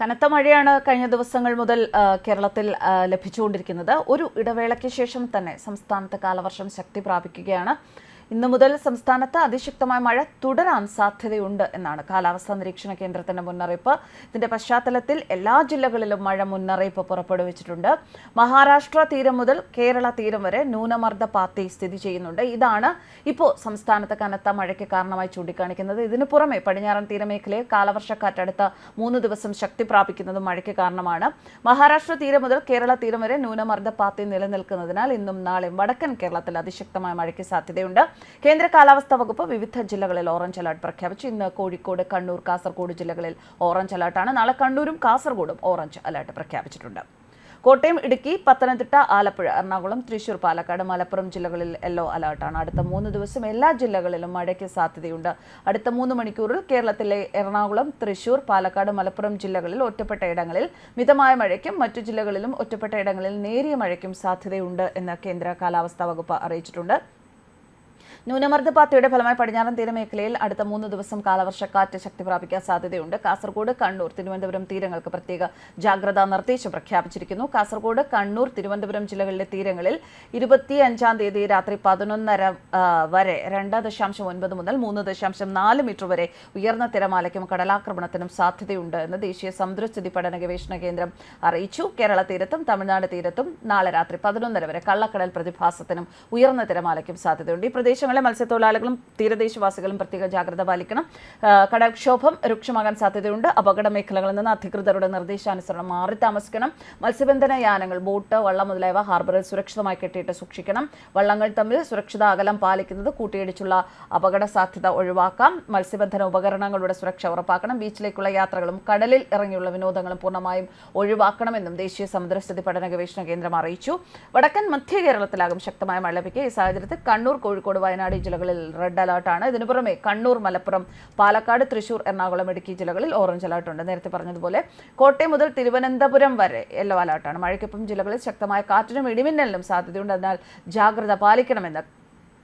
കനത്ത മഴയാണ് കഴിഞ്ഞ ദിവസങ്ങൾ മുതൽ കേരളത്തിൽ ലഭിച്ചുകൊണ്ടിരിക്കുന്നത്. ഒരു ഇടവേളയ്ക്ക് ശേഷം തന്നെ സംസ്ഥാനത്ത് കാലവർഷം ശക്തി പ്രാപിക്കുകയാണ്. ഇന്നു മുതൽ സംസ്ഥാനത്ത് അതിശക്തമായ മഴ തുടരാൻ സാധ്യതയുണ്ട് എന്നാണ് കാലാവസ്ഥാ നിരീക്ഷണ കേന്ദ്രത്തിന്റെ മുന്നറിയിപ്പ്. ഇതിന്റെ പശ്ചാത്തലത്തിൽ എല്ലാ ജില്ലകളിലും മഴ മുന്നറിയിപ്പ് പുറപ്പെടുവിച്ചിട്ടുണ്ട്. മഹാരാഷ്ട്ര തീരം മുതൽ കേരള തീരം വരെ ന്യൂനമർദ്ദ പാത്തി സ്ഥിതി ചെയ്യുന്നുണ്ട്. ഇതാണ് ഇപ്പോൾ സംസ്ഥാനത്ത് കനത്ത മഴയ്ക്ക് കാരണമായി ചൂണ്ടിക്കാണിക്കുന്നത്. ഇതിനു പുറമെ പടിഞ്ഞാറൻ തീരമേഖലയിൽ കാലവർഷക്കാറ്റ് അടുത്ത മൂന്ന് ദിവസം ശക്തി പ്രാപിക്കുന്നതും മഴയ്ക്ക് കാരണമാണ്. മഹാരാഷ്ട്ര തീരം മുതൽ കേരള തീരം വരെ ന്യൂനമർദ്ദ പാത്തി നിലനിൽക്കുന്നതിനാൽ ഇന്നും നാളെയും വടക്കൻ കേരളത്തിൽ അതിശക്തമായ മഴയ്ക്ക് സാധ്യതയുണ്ട്. കേന്ദ്ര കാലാവസ്ഥാ വകുപ്പ് വിവിധ ജില്ലകളിൽ ഓറഞ്ച് അലർട്ട് പ്രഖ്യാപിച്ചു. ഇന്ന് കോഴിക്കോട് കണ്ണൂർ കാസർഗോഡ് ജില്ലകളിൽ ഓറഞ്ച് അലർട്ടാണ്. നാളെ കണ്ണൂരും കാസർഗോഡും ഓറഞ്ച് അലർട്ട് പ്രഖ്യാപിച്ചിട്ടുണ്ട്. കോട്ടയം ഇടുക്കി പത്തനംതിട്ട ആലപ്പുഴ എറണാകുളം തൃശൂർ പാലക്കാട് മലപ്പുറം ജില്ലകളിൽ യെല്ലോ അലർട്ടാണ്. അടുത്ത മൂന്ന് ദിവസം എല്ലാ ജില്ലകളിലും മഴയ്ക്ക് സാധ്യതയുണ്ട്. അടുത്ത മൂന്ന് മണിക്കൂറിൽ കേരളത്തിലെ എറണാകുളം തൃശൂർ പാലക്കാട് മലപ്പുറം ജില്ലകളിൽ ഒറ്റപ്പെട്ട ഇടങ്ങളിൽ മിതമായ മഴയ്ക്കും മറ്റു ജില്ലകളിലും ഒറ്റപ്പെട്ട ഇടങ്ങളിൽ നേരിയ മഴയ്ക്കും സാധ്യതയുണ്ട് എന്ന് കേന്ദ്ര കാലാവസ്ഥാ വകുപ്പ് അറിയിച്ചിട്ടുണ്ട്. ന്യൂനമർദ്ദ പാർട്ടിയുടെ ഫലമായി പടിഞ്ഞാറൻ തീരമേഖലയിൽ അടുത്ത മൂന്ന് ദിവസം കാലവർഷക്കാറ്റ് ശക്തി പ്രാപിക്കാൻ സാധ്യതയുണ്ട്. കാസർഗോഡ് കണ്ണൂർ തിരുവനന്തപുരം തീരങ്ങൾക്ക് പ്രത്യേക ജാഗ്രതാ നിർദ്ദേശം പ്രഖ്യാപിച്ചിരിക്കുന്നു. കാസർഗോഡ് കണ്ണൂർ തിരുവനന്തപുരം ജില്ലകളിലെ തീരങ്ങളിൽ ഇരുപത്തി അഞ്ചാം തീയതി രാത്രി പതിനൊന്നര വരെ രണ്ട് ദശാംശം ഒൻപത് മുതൽ മൂന്ന് ദശാംശം നാല് മീറ്റർ വരെ ഉയർന്ന തിരമാലയ്ക്കും കടലാക്രമണത്തിനും സാധ്യതയുണ്ട് എന്ന് ദേശീയ സമുദ്രസ്ഥിതി പഠന ഗവേഷണ കേന്ദ്രം അറിയിച്ചു. കേരള തീരത്തും തമിഴ്നാട് തീരത്തും നാളെ രാത്രി പതിനൊന്നര വരെ കള്ളക്കടൽ പ്രതിഭാസത്തിനും ഉയർന്ന തിരമാലയ്ക്കും സാധ്യതയുണ്ട്. ഈ പ്രദേശങ്ങളിലെ മത്സ്യത്തൊഴിലാളികളും തീരദേശവാസികളും പ്രത്യേക ജാഗ്രത പാലിക്കണം. കടക്ഷോഭം രൂക്ഷമാകാൻ സാധ്യതയുണ്ട്. അപകട മേഖലകളിൽ നിന്ന് അധികൃതരുടെ നിർദ്ദേശാനുസരണം മാറി താമസിക്കണം. മത്സ്യബന്ധന യാനങ്ങൾ ബോട്ട് വള്ളം മുതലായവ ഹാർബറിൽ സുരക്ഷിതമായി കെട്ടിയിട്ട് സൂക്ഷിക്കണം. വള്ളങ്ങൾ തമ്മിൽ സുരക്ഷിത അകലം പാലിക്കുന്നത് കൂട്ടിയിടിച്ചുള്ള അപകട സാധ്യത ഒഴിവാക്കാം. മത്സ്യബന്ധന ഉപകരണങ്ങളുടെ സുരക്ഷ ഉറപ്പാക്കണം. ബീച്ചിലേക്കുള്ള യാത്രകളും കടലിൽ ഇറങ്ങിയുള്ള വിനോദങ്ങളും പൂർണമായും ഒഴിവാക്കണമെന്നും ദേശീയ സമുദ്രസ്ഥിതി പഠന ഗവേഷണ കേന്ദ്രം അറിയിച്ചു. വടക്കൻ മധ്യ കേരളത്തിലാകും ശക്തമായ മഴ ലഭിക്കുക. ഈ സാഹചര്യത്തിൽ കണ്ണൂർ കോഴിക്കോട് വയനാട് ജില്ലകളിൽ റെഡ് അലർട്ടാണ് ഇതിനു പുറമെ കണ്ണൂർ മലപ്പുറം പാലക്കാട് തൃശൂർ എറണാകുളം ഇടുക്കി ജില്ലകളിൽ ഓറഞ്ച് അലർട്ടുണ്ട് നേരത്തെ പറഞ്ഞതുപോലെ കോട്ടയം മുതൽ തിരുവനന്തപുരം വരെ യെല്ലോ അലർട്ടാണ് മഴയ്ക്കൊപ്പം ജില്ലകളിൽ ശക്തമായ കാറ്റിനും ഇടിമിന്നലിനും സാധ്യതയുണ്ട്. അതിനാൽ ജാഗ്രത പാലിക്കണമെന്ന്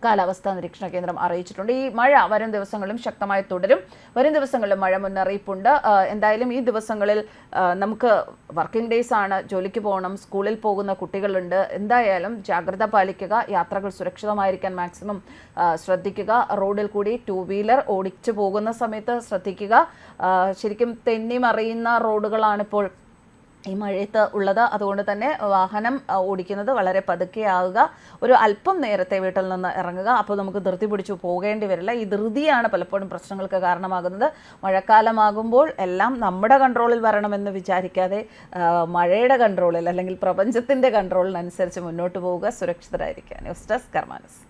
കാലാവസ്ഥാ നിരീക്ഷണ കേന്ദ്രം അറിയിച്ചിട്ടുണ്ട്. ഈ മഴ വരും ദിവസങ്ങളിലും ശക്തമായി തുടരും. വരും ദിവസങ്ങളിലും മഴ മുന്നറിയിപ്പുണ്ട്. എന്തായാലും ഈ ദിവസങ്ങളിൽ നമുക്ക് വർക്കിംഗ് ഡേയ്സ് ആണ് ജോലിക്ക് പോകണം സ്കൂളിൽ പോകുന്ന കുട്ടികളുണ്ട്. എന്തായാലും ജാഗ്രത പാലിക്കുക യാത്രകൾ സുരക്ഷിതമായിരിക്കാൻ മാക്സിമം ശ്രദ്ധിക്കുക. റോഡിൽ കൂടി ടൂ വീലർ ഓടിച്ചു പോകുന്ന സമയത്ത് ശ്രദ്ധിക്കുക. ശരിക്കും തെന്നി മറിയുന്ന റോഡുകളാണിപ്പോൾ ഈ മഴയത്ത് ഉള്ളത്. അതുകൊണ്ട് തന്നെ വാഹനം ഓടിക്കുന്നത് വളരെ പതുക്കെ ആവുക. ഒരു അല്പം നേരത്തെ വീട്ടിൽ നിന്ന് ഇറങ്ങുക. അപ്പോൾ നമുക്ക് ധൃതി പിടിച്ചു പോകേണ്ടി വരില്ല. ഈ ധൃതിയാണ് പലപ്പോഴും പ്രശ്നങ്ങൾക്ക് കാരണമാകുന്നത്. മഴക്കാലമാകുമ്പോൾ എല്ലാം നമ്മുടെ കൺട്രോളിൽ വരണമെന്ന് വിചാരിക്കാതെ മഴയുടെ കൺട്രോളിൽ അല്ലെങ്കിൽ പ്രപഞ്ചത്തിന്റെ കൺട്രോളിനനുസരിച്ച് മുന്നോട്ട് പോവുക. സുരക്ഷിതരായിരിക്കുക. News desk കർമാനസ്.